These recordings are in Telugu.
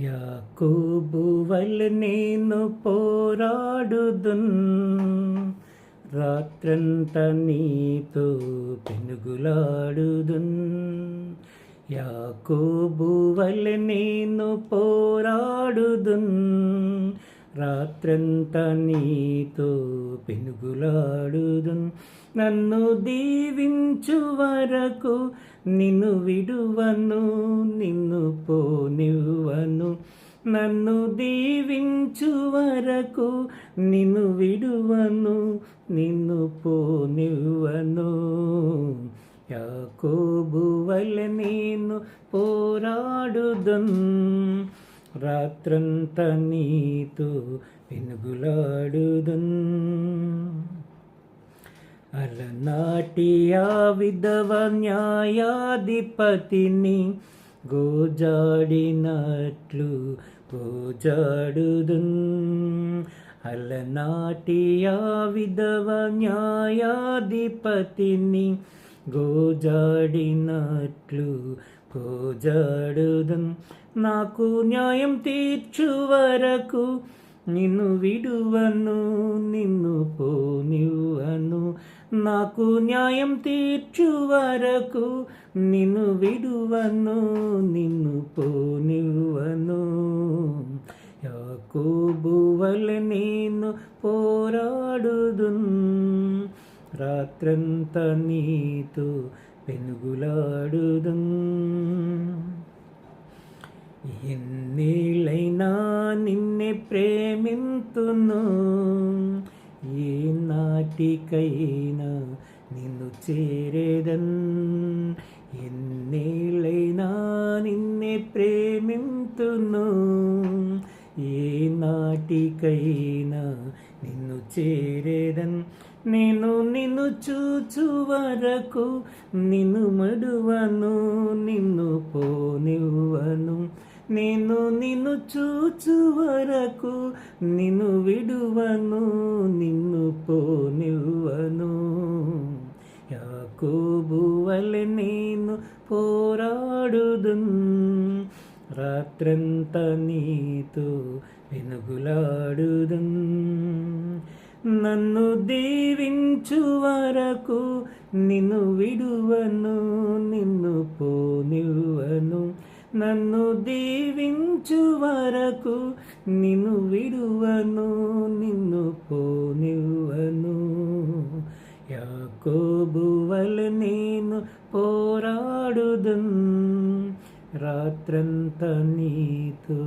యాకోబువల్ నేను పోరాడుదున్ రాత్రంత నీతో పెనుగులాడుదున్. యాకోబువల్ నేను పోరాడుదున్ రాత్రంత నీతో పెనుగులాడుదున్. నన్ను దీవించు వరకు నిన్ను విడువను నిన్ను పోనివు పోనివ్వను నన్ను దీవించు వరకు నిన్ను విడువను. నిన్ను పోనివ్వను. యాకోబువల నేను పోరాడుదన్. రాత్రంత నీతో వెనుగులాడుదన్. అలనాటి ఆ విధవ న్యాయాధిపతిని గోజాడినట్లు గోజాడుదున్ అలనాటి ఆ విధవ న్యాయాధిపతిని గోజాడినట్లు గోజాడుదన్ నాకు న్యాయం తీర్చు వరకు నిన్ను విడువను నిన్ను పోనివ్వను నాకు న్యాయం తీర్చు వరకు నిన్ను విడువను నిన్ను పోనివ్వను. యాకోబు వల్ల నేను పోరాడుదున్ రాత్రంతా నీతో పెనుగులాడుదున్. ఎన్నేళ్ళైనా నిన్నే ప్రేమింతును ఏ నాటికైనా నిన్ను చేరేదన్ ఎన్నేళ్ళైనా నిన్నే ప్రేమింతును. ఏ నాటికైనా నిన్ను చేరేదన్ నేను నిన్ను చూచు వరకు నిన్ను మడువను నిన్ను పోనివ్వను. నేను నిన్ను చూచు వరకు నిన్ను విడువను నిన్ను పోనివ్వను. యాకోబువలె నేను పోరాడుదున్ రాత్రంత నీతో వెనుగులాడుదున్ నన్ను దీవించు వరకు నిన్ను విడువను నిన్ను పో నన్ను దీవించు వరకు నిన్ను విడువను నిన్ను పోనివ్వను. యాకోబువల నేను పోరాడుదన్ రాత్రంతా నీతో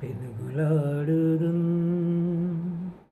పెనుగులాడుదున్